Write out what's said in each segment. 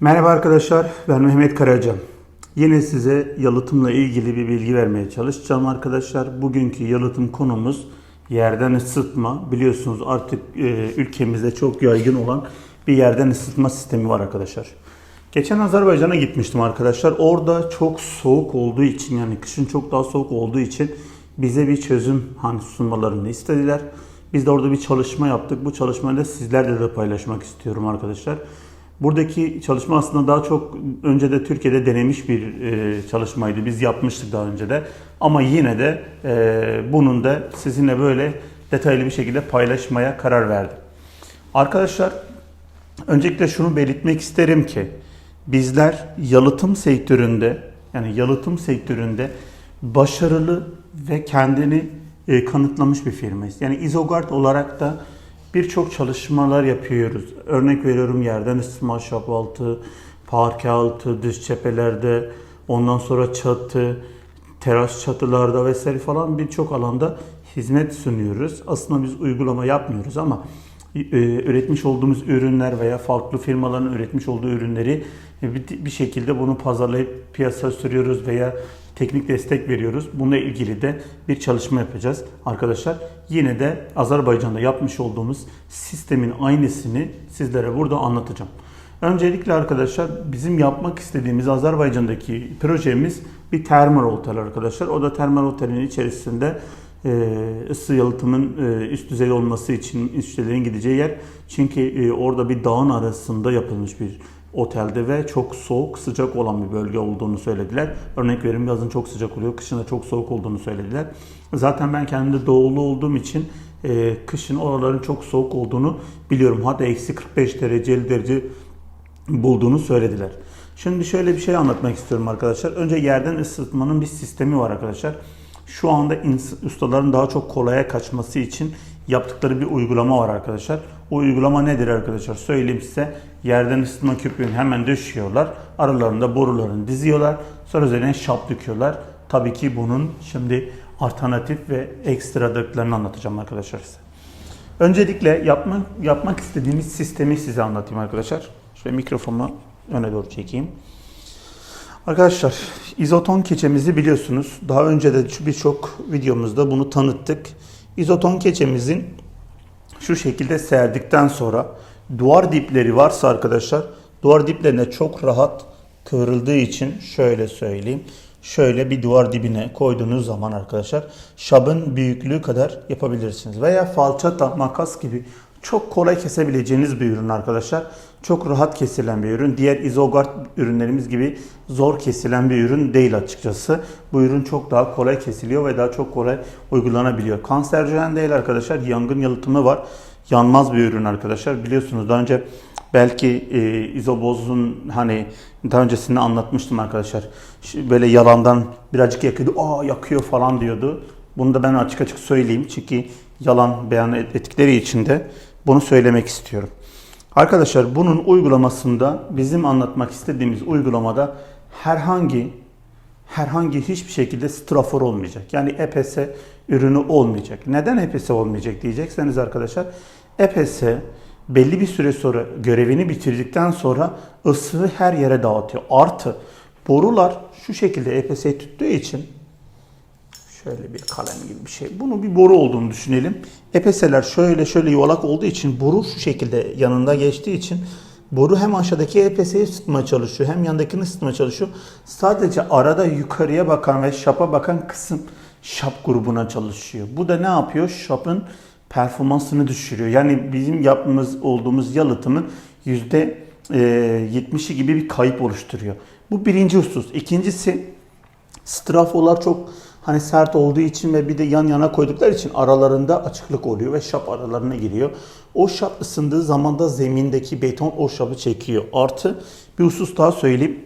Merhaba arkadaşlar, ben Mehmet Karaca. Yine size yalıtımla ilgili bir bilgi vermeye çalışacağım arkadaşlar. Bugünkü yalıtım konumuz yerden ısıtma. Biliyorsunuz artık e, ülkemizde çok yaygın olan bir yerden ısıtma sistemi var arkadaşlar. Geçen Azerbaycan'a gitmiştim arkadaşlar. Orada çok soğuk olduğu için yani kışın çok daha soğuk olduğu için bize bir çözüm hani sunmalarını istediler. Biz de orada bir çalışma yaptık. Bu çalışmayı da sizlerle de paylaşmak istiyorum arkadaşlar. Buradaki çalışma aslında daha çok önce de Türkiye'de denemiş bir e, çalışmaydı. Biz yapmıştık daha önce de. Ama yine de e, bunun da sizinle böyle detaylı bir şekilde paylaşmaya karar verdim. Arkadaşlar öncelikle şunu belirtmek isterim ki bizler yalıtım sektöründe yani yalıtım sektöründe başarılı ve kendini e, kanıtlamış bir firmayız. Yani Izogard olarak da birçok çalışmalar yapıyoruz. Örnek veriyorum yerden ısıtma, ahşap altı, parke altı, dış cephelerde, ondan sonra çatı, teras çatılarda vesaire falan birçok alanda hizmet sunuyoruz. Aslında biz uygulama yapmıyoruz ama e, üretmiş olduğumuz ürünler veya farklı firmaların üretmiş olduğu ürünleri bir şekilde bunu pazarlayıp piyasaya sürüyoruz veya teknik destek veriyoruz. Bununla ilgili de bir çalışma yapacağız arkadaşlar. Yine de Azerbaycan'da yapmış olduğumuz sistemin aynısını sizlere burada anlatacağım. Öncelikle arkadaşlar bizim yapmak istediğimiz Azerbaycan'daki projemiz bir termal otel arkadaşlar. O da termal otelin içerisinde e, ısı yalıtımın e, üst düzey olması için üstlerin gideceği yer. Çünkü e, orada bir dağın arasında yapılmış bir otelde ve çok soğuk, sıcak olan bir bölge olduğunu söylediler. Örnek veriyorum yazın çok sıcak oluyor, kışın da çok soğuk olduğunu söylediler. Zaten ben kendi doğulu olduğum için e, kışın oraların çok soğuk olduğunu biliyorum. Hatta eksi 45 derece, 50 derece bulduğunu söylediler. Şimdi şöyle bir şey anlatmak istiyorum arkadaşlar. Önce yerden ısıtmanın bir sistemi var arkadaşlar. Şu anda ustaların daha çok kolaya kaçması için yaptıkları bir uygulama var arkadaşlar. O uygulama nedir arkadaşlar? Söyleyeyim size. Yerden ısıtma küpünü hemen döşüyorlar. Aralarında borularını diziyorlar. Sonra üzerine şap döküyorlar. Tabii ki bunun şimdi alternatif ve ekstradıklarını anlatacağım arkadaşlar size. Öncelikle yapmak, yapmak istediğimiz sistemi size anlatayım arkadaşlar. Şöyle mikrofonu öne doğru çekeyim. Arkadaşlar izoton keçemizi biliyorsunuz. Daha önce de birçok videomuzda bunu tanıttık. İzoton keçemizin şu şekilde serdikten sonra duvar dipleri varsa arkadaşlar duvar diplerine çok rahat kıvrıldığı için şöyle söyleyeyim. Şöyle bir duvar dibine koyduğunuz zaman arkadaşlar şabın büyüklüğü kadar yapabilirsiniz. Veya falçata, makas gibi çok kolay kesebileceğiniz bir ürün arkadaşlar. Çok rahat kesilen bir ürün. Diğer izogard ürünlerimiz gibi zor kesilen bir ürün değil açıkçası. Bu ürün çok daha kolay kesiliyor ve daha çok kolay uygulanabiliyor. Kanserojen değil arkadaşlar. Yangın yalıtımı var. Yanmaz bir ürün arkadaşlar. Biliyorsunuz daha önce belki e, izobozun hani daha öncesinde anlatmıştım arkadaşlar. Böyle yalandan birazcık yakıyordu. Aa yakıyor falan diyordu. Bunu da ben açık açık söyleyeyim. Çünkü yalan beyan ettikleri için de bunu söylemek istiyorum. Arkadaşlar bunun uygulamasında bizim anlatmak istediğimiz uygulamada herhangi herhangi hiçbir şekilde strafor olmayacak. Yani EPS ürünü olmayacak. Neden EPS olmayacak diyecekseniz arkadaşlar EPS belli bir süre sonra görevini bitirdikten sonra ısıyı her yere dağıtıyor. Artı borular şu şekilde EPS'yi tuttuğu için Şöyle bir kalem gibi bir şey. Bunu bir boru olduğunu düşünelim. EPS'ler şöyle şöyle yuvalak olduğu için boru şu şekilde yanında geçtiği için boru hem aşağıdaki EPS'yi ısıtmaya çalışıyor hem yandakini ısıtmaya çalışıyor. Sadece arada yukarıya bakan ve şapa bakan kısım şap grubuna çalışıyor. Bu da ne yapıyor? Şapın performansını düşürüyor. Yani bizim yapmamız olduğumuz yalıtımın yüzde 70'i gibi bir kayıp oluşturuyor. Bu birinci husus. İkincisi strafolar çok hani sert olduğu için ve bir de yan yana koydukları için aralarında açıklık oluyor ve şap aralarına giriyor. O şap ısındığı zaman da zemindeki beton o şapı çekiyor. Artı bir husus daha söyleyeyim.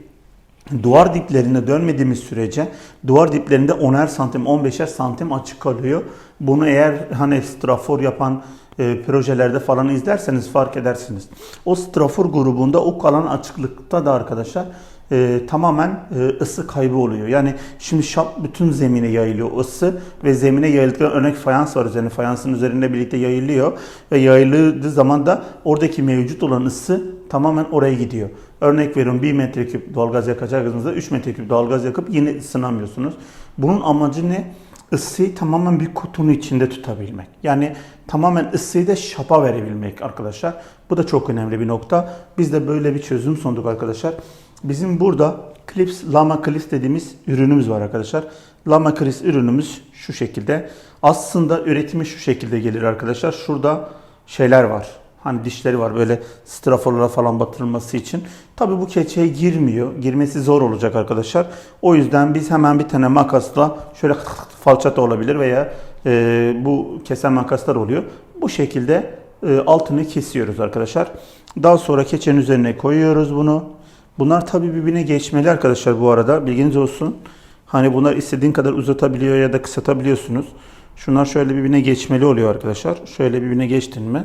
Duvar diplerine dönmediğimiz sürece duvar diplerinde 10'er santim 15'er santim açık kalıyor. Bunu eğer hani strafor yapan e, projelerde falan izlerseniz fark edersiniz. O strafor grubunda o kalan açıklıkta da arkadaşlar e, tamamen e, ısı kaybı oluyor. Yani şimdi şap bütün zemine yayılıyor ısı ve zemine yayıldıktan örnek fayans var üzerine fayansın üzerinde birlikte yayılıyor ve yayıldığı zaman da oradaki mevcut olan ısı tamamen oraya gidiyor. Örnek veriyorum 1 metreküp doğalgaz yakacağınızda 3 metreküp doğalgaz yakıp yine ısınamıyorsunuz. Bunun amacı ne? Isıyı tamamen bir kutunun içinde tutabilmek. Yani tamamen ısıyı da şapa verebilmek arkadaşlar. Bu da çok önemli bir nokta. Biz de böyle bir çözüm sunduk arkadaşlar. Bizim burada Clips, Lama Clips dediğimiz ürünümüz var arkadaşlar. Lama Clips ürünümüz şu şekilde. Aslında üretimi şu şekilde gelir arkadaşlar. Şurada şeyler var. Hani dişleri var böyle straforlara falan batırılması için. Tabi bu keçeye girmiyor. Girmesi zor olacak arkadaşlar. O yüzden biz hemen bir tane makasla şöyle falçata olabilir veya e, bu kesen makaslar oluyor. Bu şekilde e, altını kesiyoruz arkadaşlar. Daha sonra keçenin üzerine koyuyoruz bunu. Bunlar tabi birbirine geçmeli arkadaşlar bu arada. Bilginiz olsun. Hani bunlar istediğin kadar uzatabiliyor ya da kısaltabiliyorsunuz. Şunlar şöyle birbirine geçmeli oluyor arkadaşlar. Şöyle birbirine geçtin mi?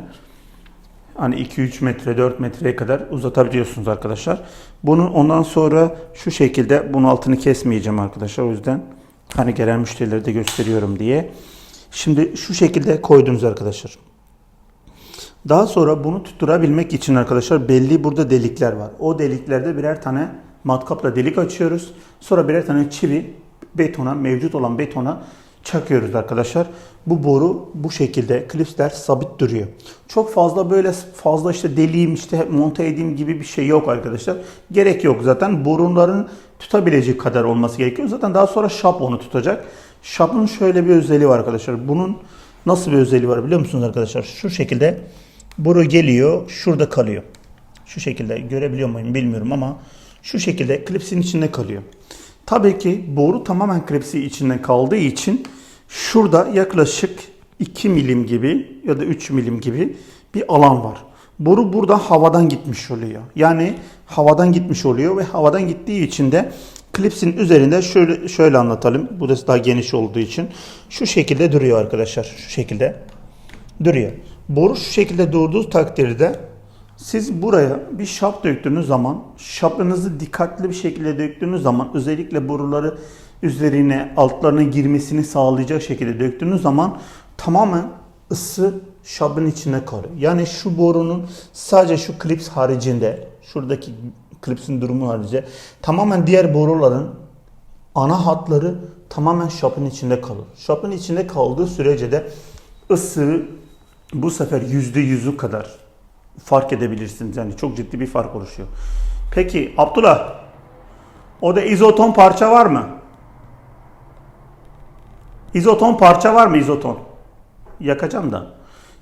Hani 2-3 metre 4 metreye kadar uzatabiliyorsunuz arkadaşlar. Bunu ondan sonra şu şekilde bunun altını kesmeyeceğim arkadaşlar. O yüzden hani gelen müşterilere de gösteriyorum diye. Şimdi şu şekilde koydunuz arkadaşlar. Daha sonra bunu tutturabilmek için arkadaşlar belli burada delikler var. O deliklerde birer tane matkapla delik açıyoruz. Sonra birer tane çivi betona mevcut olan betona çakıyoruz arkadaşlar. Bu boru bu şekilde klipsler sabit duruyor. Çok fazla böyle fazla işte deliyim işte monte edeyim gibi bir şey yok arkadaşlar. Gerek yok zaten. Borunların tutabilecek kadar olması gerekiyor. Zaten daha sonra şap onu tutacak. Şapın şöyle bir özelliği var arkadaşlar. Bunun nasıl bir özelliği var biliyor musunuz arkadaşlar? Şu şekilde boru geliyor, şurada kalıyor. Şu şekilde görebiliyor muyum bilmiyorum ama şu şekilde klipsin içinde kalıyor. Tabii ki boru tamamen klipsi içinde kaldığı için şurada yaklaşık 2 milim gibi ya da 3 milim gibi bir alan var. Boru burada havadan gitmiş oluyor. Yani havadan gitmiş oluyor ve havadan gittiği için de klipsin üzerinde şöyle şöyle anlatalım. Burası daha geniş olduğu için şu şekilde duruyor arkadaşlar. Şu şekilde duruyor. Boru şu şekilde durduğu takdirde siz buraya bir şap döktüğünüz zaman, şapınızı dikkatli bir şekilde döktüğünüz zaman özellikle boruları üzerine altlarına girmesini sağlayacak şekilde döktüğünüz zaman tamamen ısı şabın içine kalıyor. Yani şu borunun sadece şu klips haricinde, şuradaki klipsin durumu harici tamamen diğer boruların ana hatları tamamen şapın içinde kalır. Şapın içinde kaldığı sürece de ısı bu sefer yüzde yüzü kadar fark edebilirsiniz. Yani çok ciddi bir fark oluşuyor. Peki Abdullah o da izoton parça var mı? İzoton parça var mı izoton? Yakacağım da.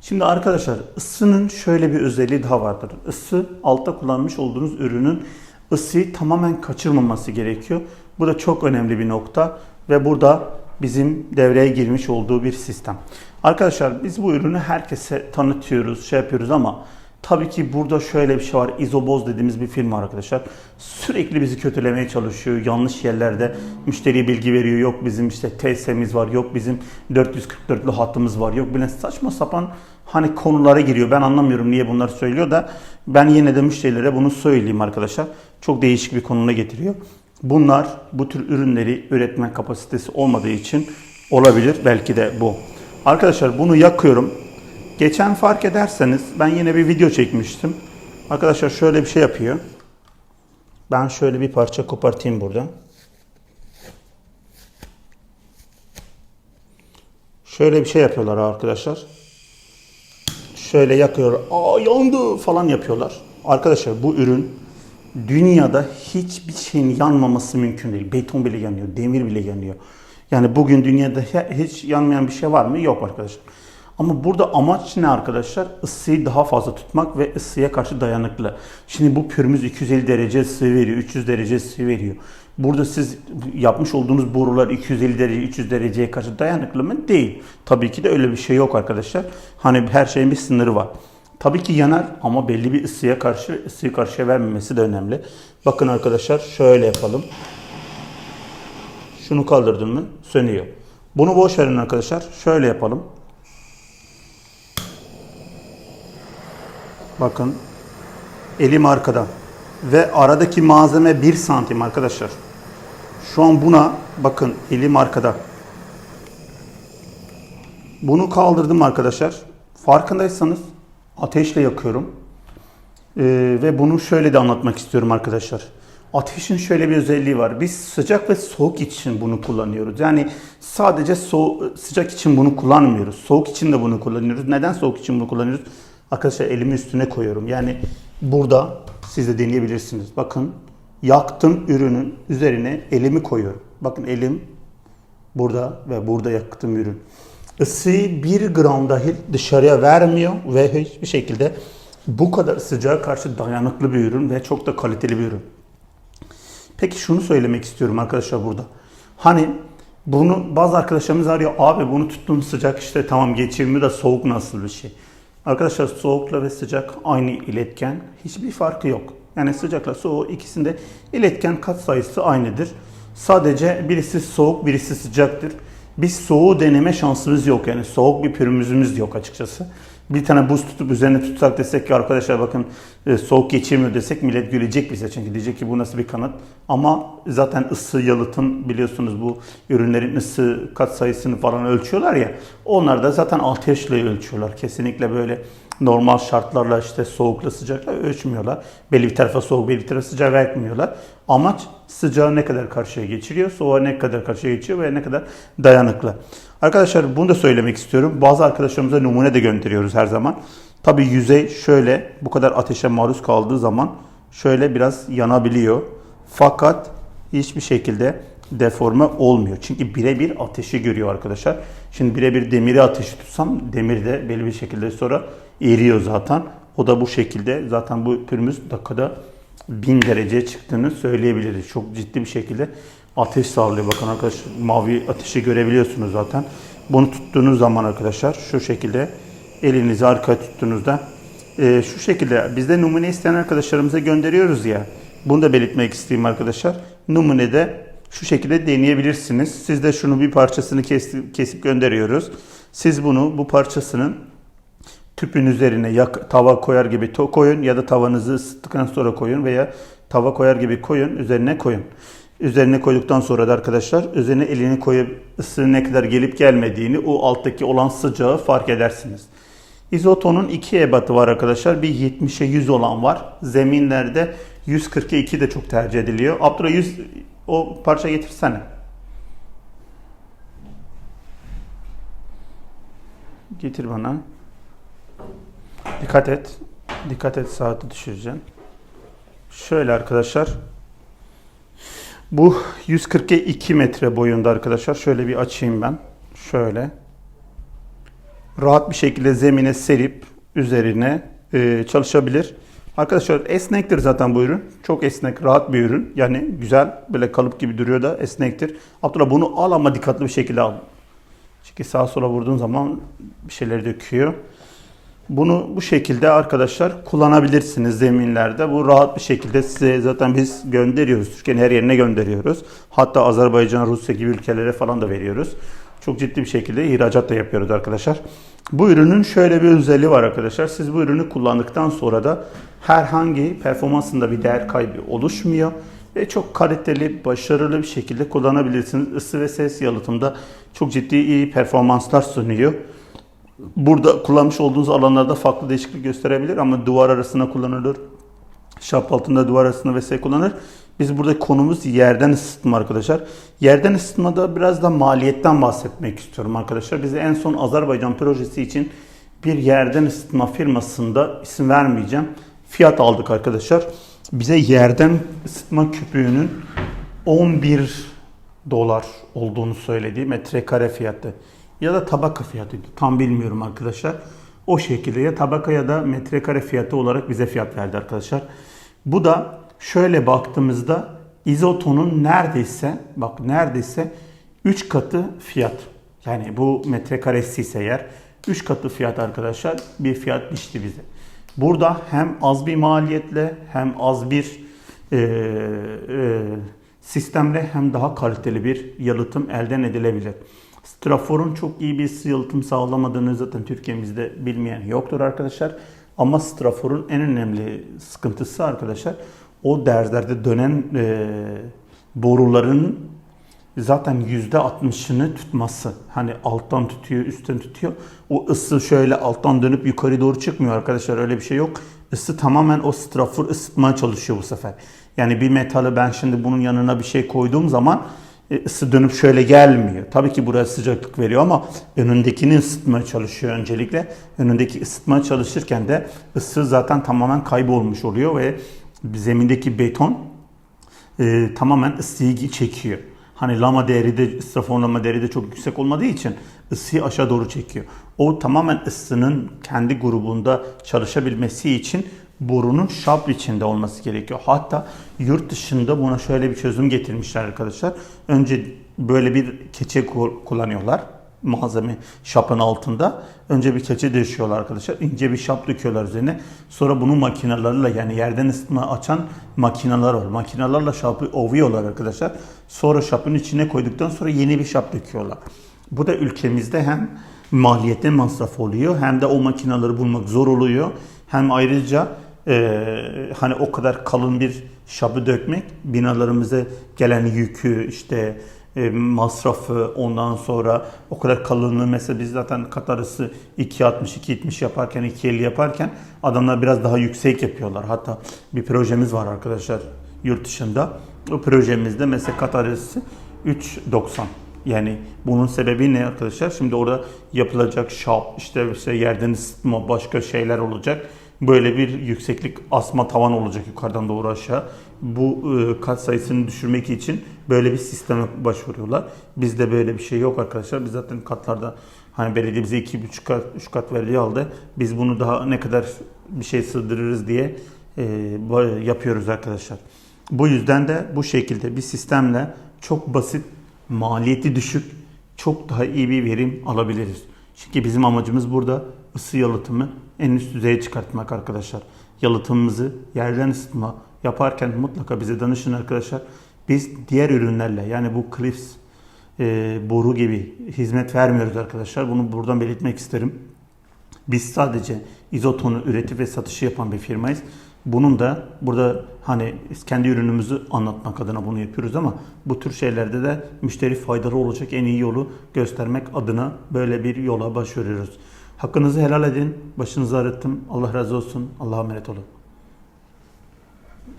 Şimdi arkadaşlar ısının şöyle bir özelliği daha vardır. Isı altta kullanmış olduğunuz ürünün ısıyı tamamen kaçırmaması gerekiyor. Bu da çok önemli bir nokta ve burada bizim devreye girmiş olduğu bir sistem. Arkadaşlar biz bu ürünü herkese tanıtıyoruz, şey yapıyoruz ama tabii ki burada şöyle bir şey var. Izoboz dediğimiz bir firma arkadaşlar. Sürekli bizi kötülemeye çalışıyor. Yanlış yerlerde müşteriye bilgi veriyor. Yok bizim işte TS'miz var. Yok bizim 444'lü hattımız var. Yok bilen saçma sapan hani konulara giriyor. Ben anlamıyorum niye bunları söylüyor da ben yine de müşterilere bunu söyleyeyim arkadaşlar. Çok değişik bir konuna getiriyor. Bunlar bu tür ürünleri üretme kapasitesi olmadığı için olabilir. Belki de bu. Arkadaşlar bunu yakıyorum. Geçen fark ederseniz ben yine bir video çekmiştim. Arkadaşlar şöyle bir şey yapıyor. Ben şöyle bir parça kopartayım burada. Şöyle bir şey yapıyorlar arkadaşlar. Şöyle yakıyor. Aa yandı falan yapıyorlar. Arkadaşlar bu ürün dünyada hiçbir şeyin yanmaması mümkün değil. Beton bile yanıyor, demir bile yanıyor. Yani bugün dünyada hiç yanmayan bir şey var mı? Yok arkadaşlar. Ama burada amaç ne arkadaşlar? Isıyı daha fazla tutmak ve ısıya karşı dayanıklı. Şimdi bu pürümüz 250 derece ısı veriyor, 300 derece ısı veriyor. Burada siz yapmış olduğunuz borular 250 derece, 300 dereceye karşı dayanıklı mı? Değil. Tabii ki de öyle bir şey yok arkadaşlar. Hani her şeyin bir sınırı var. Tabii ki yanar ama belli bir ısıya karşı ısıyı karşıya vermemesi de önemli. Bakın arkadaşlar şöyle yapalım. Şunu kaldırdın mı sönüyor. Bunu boş verin arkadaşlar. Şöyle yapalım. Bakın elim arkada. Ve aradaki malzeme 1 santim arkadaşlar. Şu an buna bakın elim arkada. Bunu kaldırdım arkadaşlar. Farkındaysanız ateşle yakıyorum. Ee, ve bunu şöyle de anlatmak istiyorum arkadaşlar. Ateşin şöyle bir özelliği var. Biz sıcak ve soğuk için bunu kullanıyoruz. Yani sadece so- sıcak için bunu kullanmıyoruz. Soğuk için de bunu kullanıyoruz. Neden soğuk için bunu kullanıyoruz? Arkadaşlar elimi üstüne koyuyorum. Yani burada siz de deneyebilirsiniz. Bakın yaktım ürünün üzerine elimi koyuyorum. Bakın elim burada ve burada yaktığım ürün. Isıyı bir gram dahil dışarıya vermiyor ve hiçbir şekilde bu kadar sıcağa karşı dayanıklı bir ürün ve çok da kaliteli bir ürün. Peki şunu söylemek istiyorum arkadaşlar burada. Hani bunu bazı arkadaşlarımız arıyor. Abi bunu tuttuğum sıcak işte tamam geçirmiyor da soğuk nasıl bir şey? Arkadaşlar soğukla ve sıcak aynı iletken. Hiçbir farkı yok. Yani sıcakla soğuk ikisinde iletken kat sayısı aynıdır. Sadece birisi soğuk birisi sıcaktır. Biz soğuğu deneme şansımız yok. Yani soğuk bir pürümüzümüz yok açıkçası. Bir tane buz tutup üzerine tutsak desek ki arkadaşlar bakın e, soğuk geçirmiyor desek millet gülecek bize. Çünkü diyecek ki bu nasıl bir kanıt. Ama zaten ısı yalıtım biliyorsunuz bu ürünlerin ısı kat sayısını falan ölçüyorlar ya. Onlar da zaten ateşle ölçüyorlar. Kesinlikle böyle normal şartlarla işte soğukla sıcakla ölçmüyorlar. Belli bir tarafa soğuk belli bir tarafa sıcak vermiyorlar. Amaç sıcağı ne kadar karşıya geçiriyor, soğuğa ne kadar karşıya geçiyor ve ne kadar dayanıklı. Arkadaşlar bunu da söylemek istiyorum. Bazı arkadaşlarımıza numune de gönderiyoruz her zaman. Tabi yüzey şöyle bu kadar ateşe maruz kaldığı zaman şöyle biraz yanabiliyor. Fakat hiçbir şekilde deforme olmuyor. Çünkü birebir ateşi görüyor arkadaşlar. Şimdi birebir demiri ateşi tutsam demir de belli bir şekilde sonra eriyor zaten. O da bu şekilde zaten bu pürümüz dakikada 1000 dereceye çıktığını söyleyebiliriz. Çok ciddi bir şekilde ateş sağlıyor. Bakın arkadaşlar mavi ateşi görebiliyorsunuz zaten. Bunu tuttuğunuz zaman arkadaşlar şu şekilde elinizi arkaya tuttuğunuzda e, şu şekilde bizde numune isteyen arkadaşlarımıza gönderiyoruz ya. Bunu da belirtmek isteyeyim arkadaşlar. Numunede şu şekilde deneyebilirsiniz. Siz de şunu bir parçasını kesip, kesip gönderiyoruz. Siz bunu bu parçasının tüpün üzerine yak, tava koyar gibi koyun ya da tavanızı ısıttıktan sonra koyun veya tava koyar gibi koyun üzerine koyun. Üzerine koyduktan sonra da arkadaşlar üzerine elini koyup ısının ne kadar gelip gelmediğini o alttaki olan sıcağı fark edersiniz. İzotonun iki ebatı var arkadaşlar. Bir 70'e 100 olan var. Zeminlerde 140'a 2 de çok tercih ediliyor. Abdurrah 100 o parça getirsene. Getir bana. Dikkat et. Dikkat et saati düşüreceğim. Şöyle arkadaşlar. Bu 140'e 2 metre boyunda arkadaşlar. Şöyle bir açayım ben. Şöyle. Rahat bir şekilde zemine serip üzerine e, çalışabilir. Arkadaşlar esnektir zaten bu ürün. Çok esnek, rahat bir ürün. Yani güzel, böyle kalıp gibi duruyor da esnektir. Abdullah bunu al ama dikkatli bir şekilde al. Çünkü sağa sola vurduğun zaman bir şeyler döküyor. Bunu bu şekilde arkadaşlar kullanabilirsiniz zeminlerde. Bu rahat bir şekilde size zaten biz gönderiyoruz. Türkiye'nin her yerine gönderiyoruz. Hatta Azerbaycan, Rusya gibi ülkelere falan da veriyoruz. Çok ciddi bir şekilde ihracat da yapıyoruz arkadaşlar. Bu ürünün şöyle bir özelliği var arkadaşlar. Siz bu ürünü kullandıktan sonra da herhangi performansında bir değer kaybı oluşmuyor. Ve çok kaliteli, başarılı bir şekilde kullanabilirsiniz. Isı ve ses yalıtımda çok ciddi iyi performanslar sunuyor. Burada kullanmış olduğunuz alanlarda farklı değişiklik gösterebilir ama duvar arasına kullanılır. Şap altında duvar arasında vesaire kullanılır. Biz burada konumuz yerden ısıtma arkadaşlar. Yerden ısıtmada biraz da maliyetten bahsetmek istiyorum arkadaşlar. Biz en son Azerbaycan projesi için bir yerden ısıtma firmasında isim vermeyeceğim. Fiyat aldık arkadaşlar. Bize yerden ısıtma küpüğünün 11 dolar olduğunu söyledi metrekare fiyatı ya da tabaka fiyatıydı. Tam bilmiyorum arkadaşlar. O şekilde ya tabaka ya da metrekare fiyatı olarak bize fiyat verdi arkadaşlar. Bu da şöyle baktığımızda izotonun neredeyse bak neredeyse 3 katı fiyat. Yani bu metrekaresi ise eğer 3 katı fiyat arkadaşlar bir fiyat biçti bize. Burada hem az bir maliyetle hem az bir e, e, sistemle hem daha kaliteli bir yalıtım elden edilebilir. Strafor'un çok iyi bir yalıtım sağlamadığını zaten Türkiye'mizde bilmeyen yoktur arkadaşlar. Ama Strafor'un en önemli sıkıntısı arkadaşlar o derzlerde dönen e, boruların zaten yüzde 60'ını tutması. Hani alttan tutuyor, üstten tutuyor. O ısı şöyle alttan dönüp yukarı doğru çıkmıyor arkadaşlar. Öyle bir şey yok. Isı tamamen o strafor ısıtmaya çalışıyor bu sefer. Yani bir metalı ben şimdi bunun yanına bir şey koyduğum zaman ısı dönüp şöyle gelmiyor. Tabii ki buraya sıcaklık veriyor ama önündekini ısıtmaya çalışıyor öncelikle. Önündeki ısıtmaya çalışırken de ısı zaten tamamen kaybolmuş oluyor ve zemindeki beton e, tamamen ısıyı çekiyor. Hani lama değeri de ıstrafor lama değeri de çok yüksek olmadığı için ısıyı aşağı doğru çekiyor. O tamamen ısının kendi grubunda çalışabilmesi için borunun şap içinde olması gerekiyor. Hatta yurt dışında buna şöyle bir çözüm getirmişler arkadaşlar. Önce böyle bir keçe ku- kullanıyorlar malzeme şapın altında. Önce bir keçe döşüyorlar arkadaşlar. İnce bir şap döküyorlar üzerine. Sonra bunu makinalarla yani yerden ısıtma açan makineler var. Makinalarla şapı ovuyorlar arkadaşlar. Sonra şapın içine koyduktan sonra yeni bir şap döküyorlar. Bu da ülkemizde hem maliyette masraf oluyor hem de o makineleri bulmak zor oluyor. Hem ayrıca e, hani o kadar kalın bir şapı dökmek binalarımıza gelen yükü işte e, masrafı ondan sonra o kadar kalınlığı mesela biz zaten kat arası 2.60 2.70 yaparken 2.50 yaparken adamlar biraz daha yüksek yapıyorlar. Hatta bir projemiz var arkadaşlar yurt dışında. O projemizde mesela kat arası 3.90 yani bunun sebebi ne arkadaşlar? Şimdi orada yapılacak şap, işte, işte yerden ısıtma, başka şeyler olacak. Böyle bir yükseklik asma tavan olacak yukarıdan doğru aşağı. Bu e, kat sayısını düşürmek için böyle bir sisteme başvuruyorlar. Bizde böyle bir şey yok arkadaşlar. Biz zaten katlarda hani belediye bize 2,5 kat, 3 kat verdiği halde biz bunu daha ne kadar bir şey sığdırırız diye e, yapıyoruz arkadaşlar. Bu yüzden de bu şekilde bir sistemle çok basit, maliyeti düşük, çok daha iyi bir verim alabiliriz. Çünkü bizim amacımız burada ısı yalıtımı en üst düzeye çıkartmak arkadaşlar. Yalıtımımızı yerden ısıtma yaparken mutlaka bize danışın arkadaşlar. Biz diğer ürünlerle yani bu Clips e, boru gibi hizmet vermiyoruz arkadaşlar. Bunu buradan belirtmek isterim. Biz sadece izotonu üretip ve satışı yapan bir firmayız. Bunun da burada hani kendi ürünümüzü anlatmak adına bunu yapıyoruz ama bu tür şeylerde de müşteri faydalı olacak en iyi yolu göstermek adına böyle bir yola başvuruyoruz. Hakkınızı helal edin. Başınızı ağrıttım. Allah razı olsun. Allah'a emanet olun.